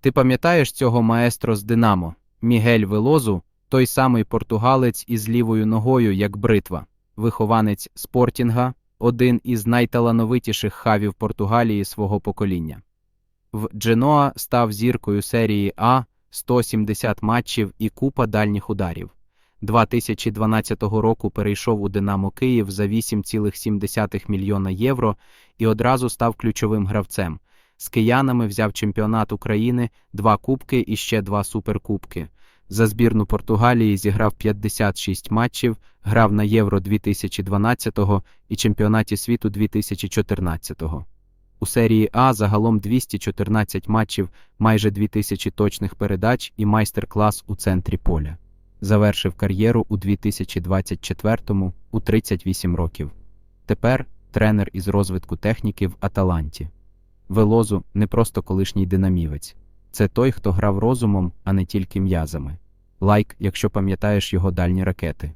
Ти пам'ятаєш цього маестро з Динамо? Мігель Велозу, той самий португалець із лівою ногою, як бритва, вихованець Спортінга, один із найталановитіших хавів Португалії свого покоління. В Дженоа став зіркою серії А 170 матчів і купа дальніх ударів. 2012 року перейшов у Динамо Київ за 8,7 мільйона євро і одразу став ключовим гравцем. З киянами взяв чемпіонат України, два кубки і ще два суперкубки. За збірну Португалії зіграв 56 матчів, грав на Євро 2012 і чемпіонаті світу 2014. У серії А загалом 214 матчів, майже 2000 точних передач і майстер-клас у центрі поля. Завершив кар'єру у 2024-му у 38 років. Тепер тренер із розвитку техніки в Аталанті. Велозу не просто колишній динамівець. Це той, хто грав розумом, а не тільки м'язами. Лайк, якщо пам'ятаєш його дальні ракети.